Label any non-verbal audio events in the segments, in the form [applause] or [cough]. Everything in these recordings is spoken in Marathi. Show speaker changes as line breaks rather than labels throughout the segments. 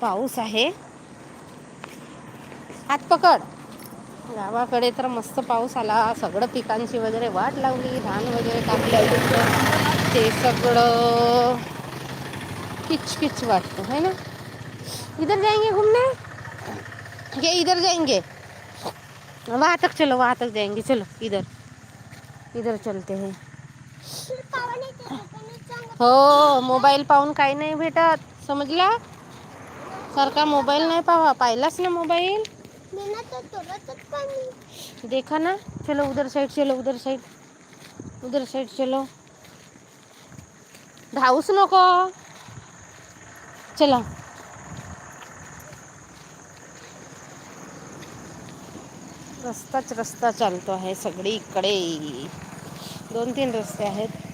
पाऊस आहे. हात पकड. गावाकडे तर मस्त पाऊस आला. सगळं पिकांची वगैरे वाट लावली. धान वगैरे कापलं. ते सगळं किच किच वाटतं. है ना? इधर जाएँगे घूमने? ये इधर जाएँगे. वहाँ तक चलो वहाँ तक जाएँगे. चलो इधर. इधर चलते हैं. हो मोबाईल पाहून काही नाही भेटत. समजला? सारखा मोबाईल नाही पाहा पाहिलास ना मोबाईल देखा ना चलो उधर साइड चलो उधर साइड उधर साइड चलो। धावूच नको। चला। रस्ताच रस्ता चालतो आहे सगळीकडे। दोन तीन रस्ते आहेत।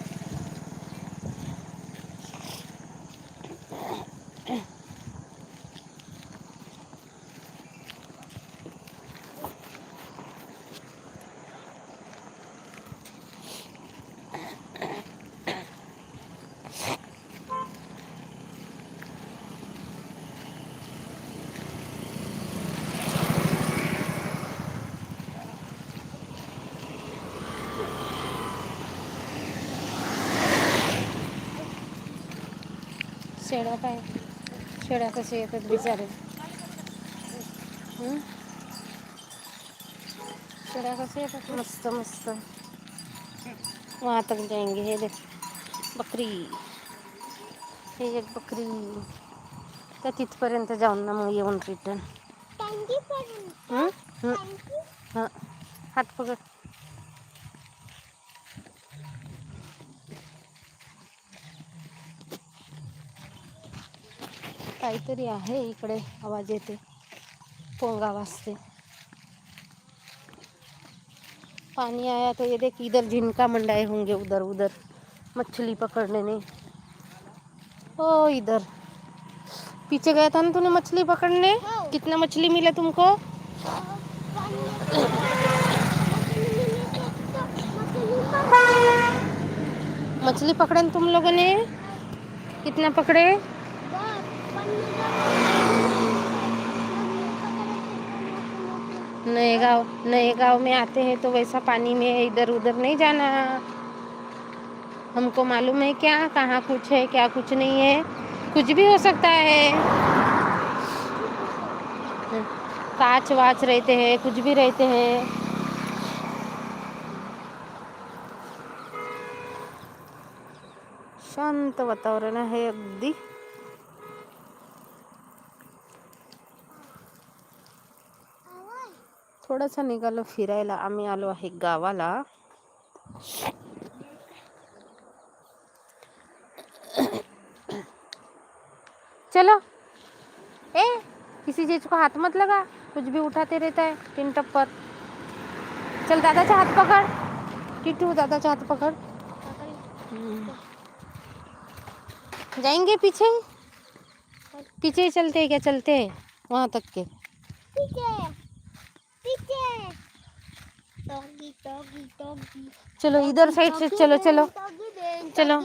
शेळ्या काय? शेळ्या कसे येतात बिचारे. हं? शेळ्या कसे येतात मस्त मस्त. वहाँ तक जाएंगे हे देख बकरी. हे एक बकरी. त्या तिथपर्यंत जाऊन ना मग येऊन रिटर्न. हं. हात पकड. काहीतरी आहे इकडे आवाज़ येते पोंगा वाजते. पानी आया तो ये देख इधर जिनका मंडाए होंगे उधर उधर. मछली पकड़ने ने ओ इधर. पीछे गया था ना तूने मछली पकड़ने?
हाँ।
कितना मछली मिला तुमको? मछली पकड़े तुम लोगों ने? कितना पकड़े? नए गाँव नए गाँव में आते हैं तो वैसा पानी में इधर उधर नहीं जाना। हमको मालूम है क्या, कहाँ कुछ है, क्या कुछ नहीं है। कुछ भी हो सकता है। काच वाच रहते हैं, कुछ भी रहते हैं। शांत वातावरण आहे अगदी थोडंसं निघालो फिरायला. आम्ही आलो आहे गावाला. चलो. ए, किसी चीज़ को हाथ मत लगा. कुछ भी उठाते रहता है टिन टप्पर. चल दादा दादाचा हात पकड. टिटू दादा दादाचा हात पकड. जाएँगे पीछे? पीछे ही चलते हैं क्या? चलते हैं. वहाँ तक के. चलो इधर साइड से चलो चलो। चलो।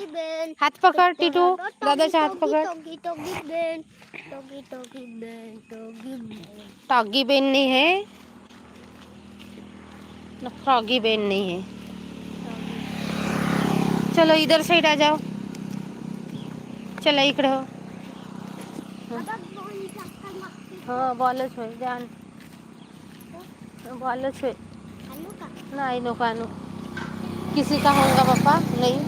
हाथ पकड़ टीटू। दादाचा हात पकड। टॉगी बेन नहीं है। फ्रॉगी बेन नहीं है। चलो इधर साइड आ जाओ। चलो इकडे हो। हो बॉलच होय जान। नहीं किसी का होगा पापा नहीं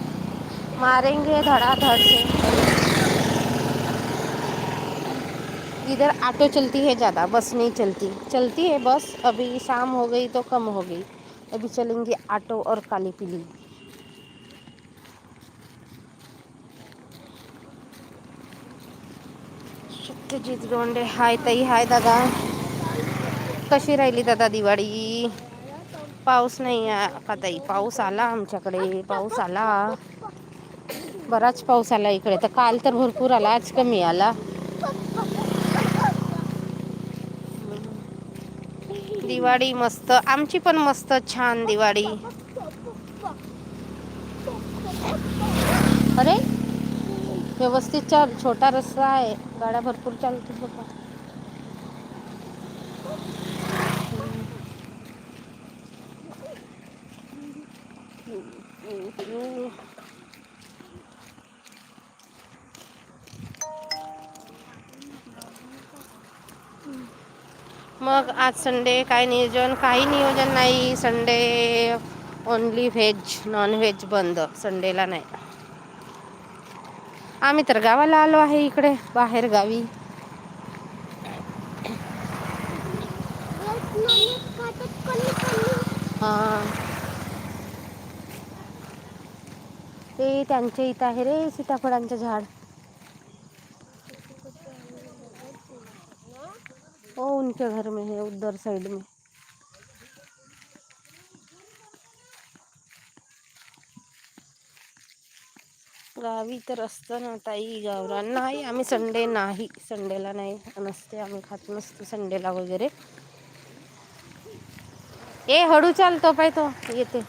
मारेंगे धड़ाधड़ से इधर ऑटो चलती है ज़्यादा बस नहीं चलती चलती है बस अभी शाम हो गई तो कम हो गई अभी चलेंगे ऑटो और काली पीली सत्यजित गोंडे हाय ताई हाय दादा कशी राहिली दादा दिवाळी? पाऊस नाही आहे. का ताई पाऊस आला आमच्याकडे पाऊस आला. बराच पाऊस आला इकडे. तर काल तर भरपूर आला आज कमी आला. दिवाळी मस्त. आमची पण मस्त छान दिवाळी. अरे व्यवस्थित चाल. छोटा रस्ता आहे. गाड्या भरपूर चालतील मग आज संडे काय नियोजन? काही नियोजन नाही. Sunday only veg non veg बंद. संडेला नाही. आम्ही तर गावाला आलो आहे इकडे बाहेर गावी. हा. ते त्यांच्या इथं आहे रे सीताफळांचं झाड. ओ उनके घर में है उधर साइड में. गावी तर असतं ना ताई गावरा. नाही आम्ही संडे नाही. संडेला नाही. नसते आम्ही खात नसतो संडेला वगैरे. ए हळू चालतो पाय तो. येते.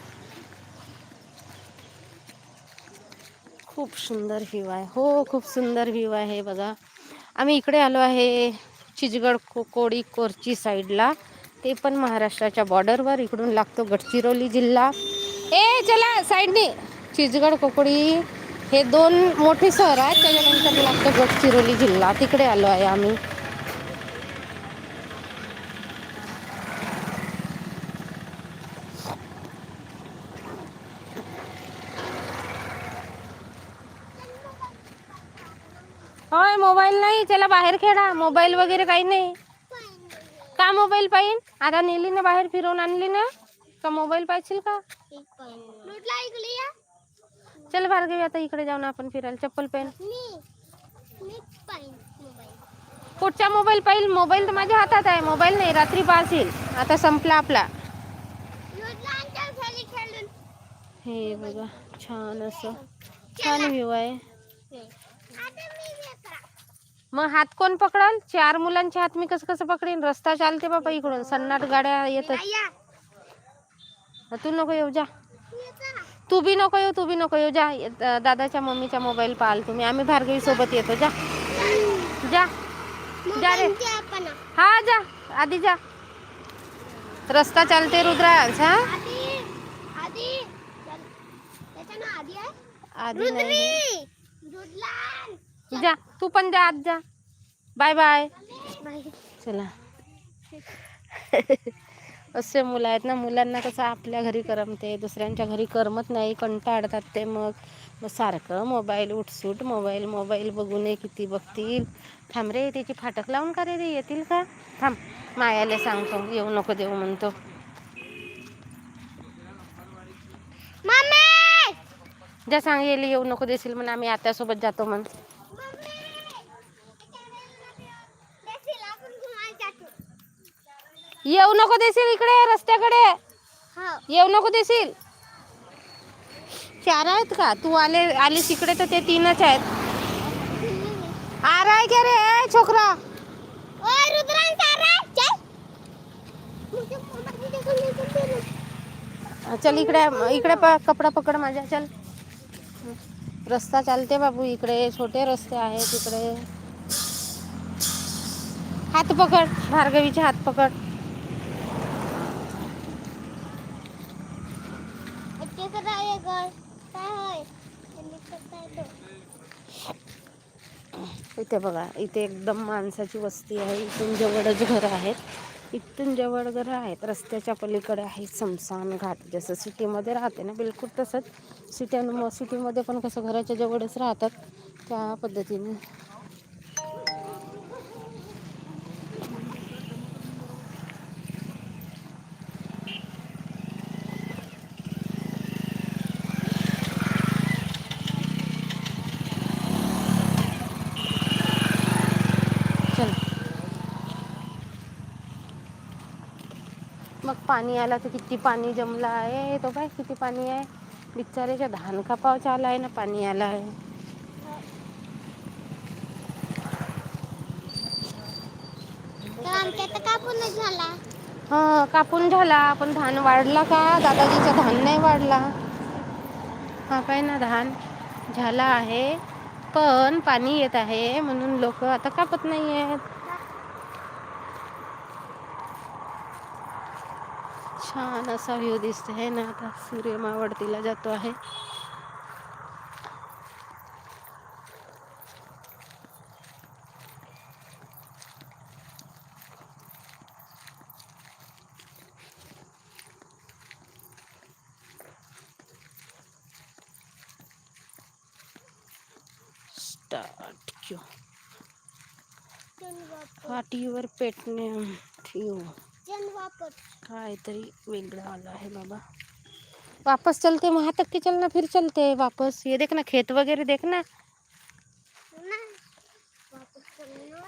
खूप सुंदर व्ह्यू आहे. हो खूप सुंदर व्ह्यू आहे बघा. आम्ही इकडे आलो आहे चिचगड को कोडी कोरची साईडला ते पण महाराष्ट्राच्या बॉर्डरवर इकडून लागतो गडचिरोली जिल्हा. ए चला साईडने चिचगड कोकडी हे दोन मोठे शहर आहेत. त्याच्यानंतर लागतो गडचिरोली जिल्हा. तिकडे आलो आहे आम्ही होय मोबाईल नाही चला बाहेर खेळा. मोबाईल वगैरे काही नाही. का मोबाईल पाहिजे आता नेली ना बाहेर फिरवून आणली ना. का मोबाईल पाहिजे का? चल भार्गवी आता इकडे जाऊन आपण फिरायला. चप्पल पेन पुढचा मोबाईल पाहिजे मोबाईल तर माझ्या हातात आहे. मोबाईल नाही रात्री येईल आता संपला आपला. हे बघा छान असं. छान व्ह्यू आहे. मग हात कोण पकडल? चार मुलांचे हात मी कसं कसं पकडेन? रस्ता चालते बाबा इकडून. सन्नाट गाड्या येतात. तू नको येऊ जा. तू बी नको येऊ तू बी नको येऊ. जा. दादाच्या मम्मीचा मोबाईल पाहाल तुम्ही. आम्ही भार्गवी सोबत येतो. जा. जा. जा रे. हा जा. आधी जा. रस्ता चालते रुद्रांश हा? आधी नाही. जा तू पण जा आज जा. बाय बाय चला. [laughs] असे मुलं आहेत ना मुलांना कसं आपल्या घरी करमते दुसऱ्यांच्या घरी करमत नाही कंटाळतात ते मग. मग सारखं मोबाईल उठसूट मोबाईल मोबाईल बघून किती बघतील. थांब रे त्याची फाटक लावून का रे येतील का? थांब मायाला सांगतो येऊ नको देऊ म्हणतो. जा सांग येईल येऊ नको देशील म्हणून आम्ही आत्यासोबत जातो म्हण. येऊ नको देशील इकडे रस्त्याकडे. येऊ नको देशील. चार आहेत का? तू आले आलीस इकडे तर ते तीनच आहेत. आ रहा है क्या रे ए, छोकरा? चल इकडे इकडे प कपडा पकड माझ्या चल. रस्ता चालते बाबू इकडे छोटे रस्ते आहेत इकडे. हात पकड भार्गवीचे हात पकड. इथे बघा इथे एकदम माणसाची वस्ती आहे. इथून जवळच घरं आहेत. इथून जवळ घरं आहेत. रस्त्याच्या पलीकडे आहे समसान घाट. जसं सिटीमध्ये राहते ना बिलकुल तसंच. सिटी सिटीमध्ये पण कसं घराच्या जवळच राहतात. त्या पद्धतीने पाणी आलं तर किती पाणी जमलं आहे? तो काय किती पाणी आहे? बिचाऱ्याच्या धान कापावच्या आला आहे ना पाणी आलं आहे.
झाला.
हा कापून झाला पण धान वाढला का? दादाजीचा धान नाही वाढला. हा पाय ना धान झाला आहे पण पाणी येत आहे म्हणून लोक आता कापत नाही आहेत. छान असा व्ह्यू दिसते आहे ना? आता सूर्य मावळतीला जातो आहे. स्टार्ट क्यू? पाठीवर पेटणे ठेव काहीतरी वेगळं आलं आहे बाबा. वापस चलते वहाँ तक के चलना फिर चलते वापस. ये देख ना खेत वगैरे देख ना.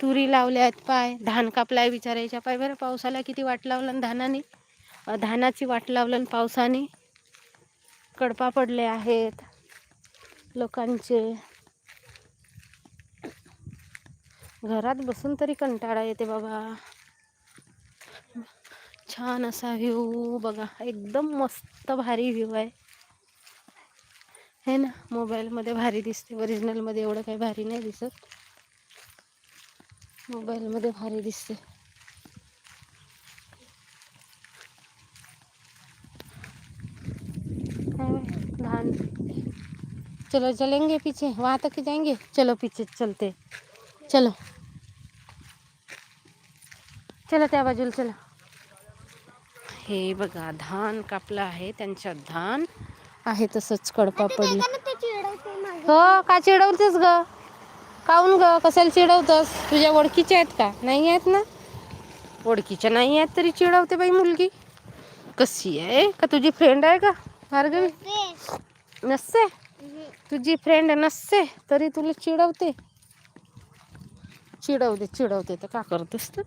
तुरी लावल्या आहेत पाय. धान कापलाय बिचारायच्या पाय. बरं पावसाला किती वाट लावलं आणि धानाने? धानाची वाट लावलं पावसाने. कडपा पडले आहेत लोकांचे. घरात बसून तरी कंटाळा येते बाबा. छान असा व्ह्यू बघा. एकदम मस्त भारी व्ह्यू आहे. है ना? मोबाईलमध्ये भारी दिसते. ओरिजिनलमध्ये एवढं काही भारी नाही दिसत. मोबाईलमध्ये भारी दिसते. धान. चलो, चलेंगे पीछे. वहाँ तक ही जाएँगे? चलो, पीछे चलते. चलो. चलो, त्या बाजूला चला. हे बघा धान कापलं आहे त्यांच्यात धान. आहे तसंच कडपा पडलं हो का चिडवतेस ग? काऊन ग? कशाला चिडवतस? तुझ्या ओळखीच्या आहेत का? नाही आहेत ना? ओळखीच्या नाही आहेत तरी चिडवते बाई मुलगी. कशी आहे? का तुझी फ्रेंड आहे का भार्गवी नसते. तुझी फ्रेंड नसते तरी तुला चिडवते. चिडवते चिडवते. तर का करतेस तर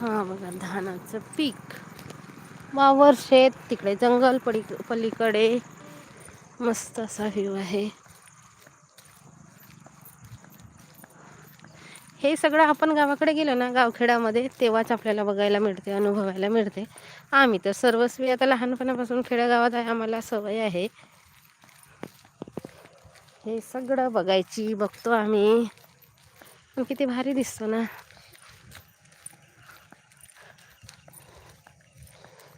हा बघा धानाचं पीक. वावर शेत तिकडे जंगल पडी पलीकडे मस्त असा व्ह्यू आहे. हे सगळं आपण गावाकडे गेलो ना गावखेड्यामध्ये तेव्हाच आपल्याला बघायला मिळते अनुभवायला मिळते. आम्ही तर सर्वस्वी आता लहानपणापासून खेड्यागावात आहे आम्हाला सवय आहे. हे सगळं बघायची बघतो आम्ही. पण किती भारी दिसतो ना.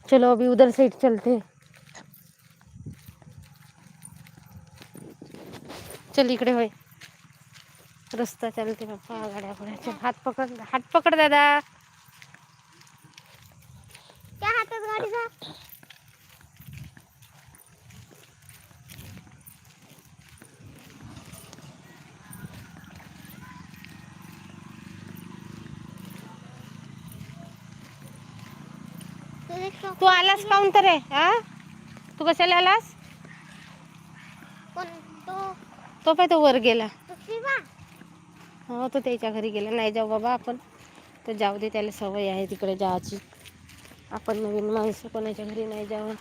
चलो अभी उधर साइड चलते चल इकडे होय रस्ता चालते पप्पा गाड्या घोड्याच्या हात पकड हात पकड दादा
त्या हातात गाडीचा
तू आलास काऊन तर हा? तू कशाला आलास?
तो
तो पाय तो वर गेला. हो तो त्याच्या घरी गेला. नाही जाऊ बाबा आपण. तर जाऊ दे त्याला सवय आहे तिकडे जायची. आपण नवीन माणसं कोणाच्या घरी नाही जावं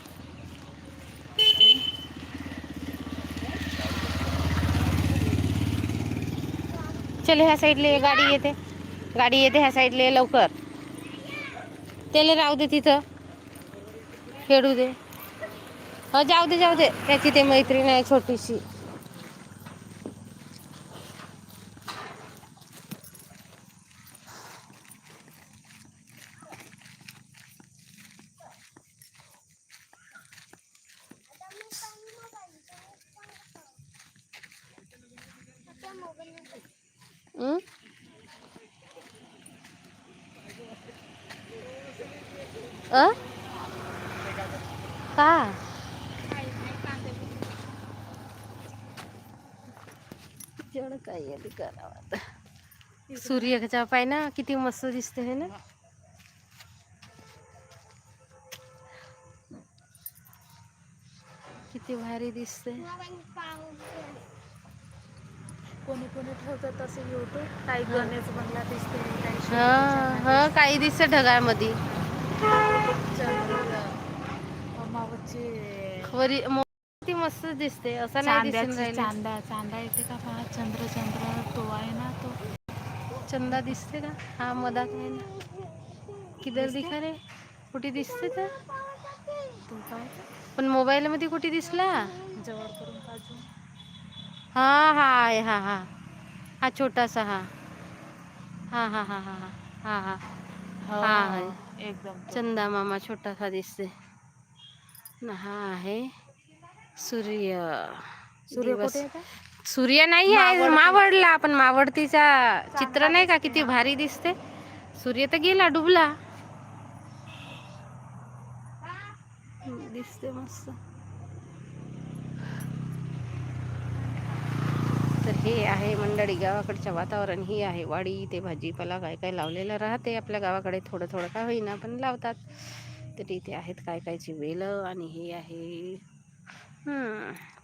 चल ह्या साईडला गाडी येते. गाडी येते ह्या साईडला लवकर. त्याला राहू दे तिथं. खेळू दे. हो जाऊ दे जाऊ दे. त्याची ते मैत्रीण आहे छोटीशी? अ का? काय आहे ते करावं आता. सूर्याच्या पाय ना किती मस्त दिसते हे ना? किती भारी दिसते
कोणी कोणी ठेवतात तसे युट्यूब काही गणेश बनला दिसते काही
हा हा काही दिसते
याची
वरी मस्त दिसते असं नाही दिसून
चांद्याची
राहिलं
चांदा चांदा येते का पहा चंद्र चंद्र तो आहे ना तो
चंदा दिसते का हा मधात आहे ना किधर दिखा रे कुठे दिसते तर पण मोबाईल मध्ये कुठे दिसला हा हा आहे हा हा हा छोटासा हा हा हा हा हा हा हा हा
हो
हा
एकदम.
चंदा मामा छोटासा दिसते हा आहे. सूर्य
सूर्य
दिवस सूर्य नाही आहे
मावळती.
मावळला. आपण मावळतीचा चित्र नाही का? किती. भारी दिसते. सूर्य तर गेला डुबला. दिसते मस्त. तर हे आहे मंडळी गावाकडचं वातावरण. ही आहे वाडी. ते भाजीपाला काय काय लावलेलं राहते आपल्या गावाकडे. थोडं थोडं का होईना पण लावतात. तर इथे आहेत काय कायची वेलं आणि हे आहे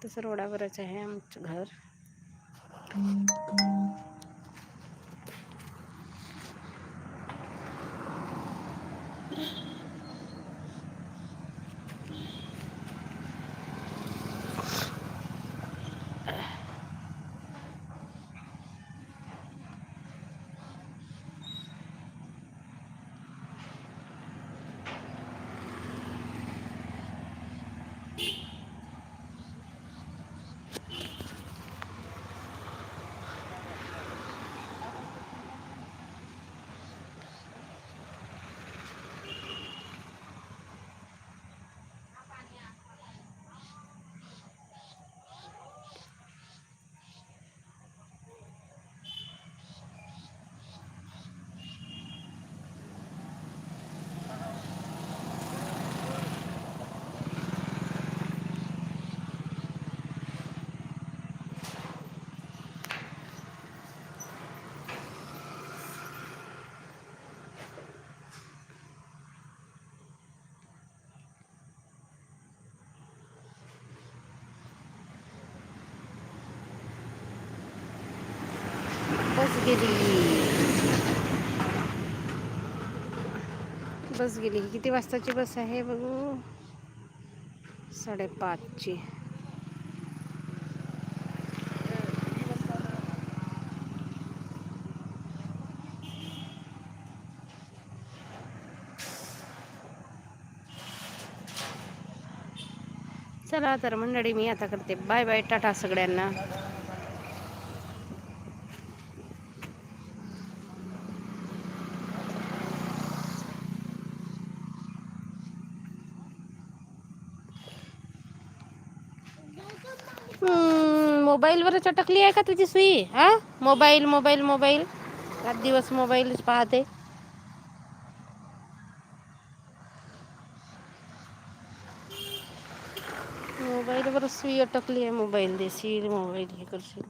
तसं रोडावरच आहे आमचं घर. बस गेली. बस गेली. किती वाजताची बस आहे बघू? साडेपाचची. चला तर मंडळी मी आता करते. Bye bye. टाटा सगळ्यांना. मोबाईलवर चटकली अटकली आहे का तुझी सुई? हा? Mobile mobile mobile. रात दिवस मोबाईलच पाहते. मोबाईलवर सुई अटकली आहे मोबाईल देशील मोबाईल हे करशील.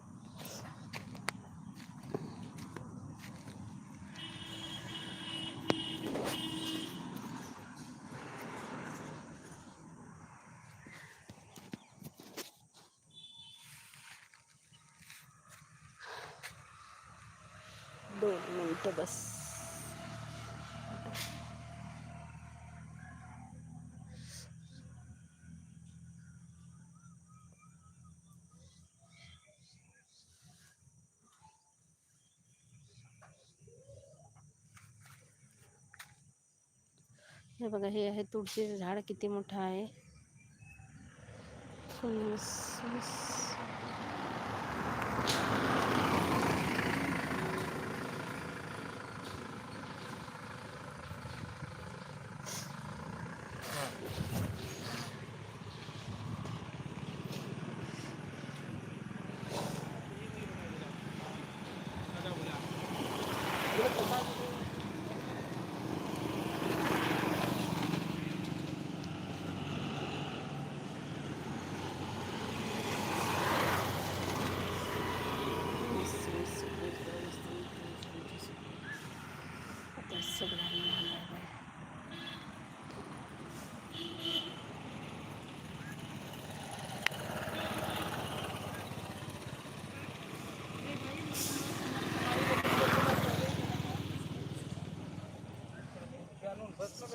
हे बघा हे आहे तुळशीचं झाड किती मोठं आहे.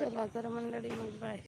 चला तर मंडळी मग बाय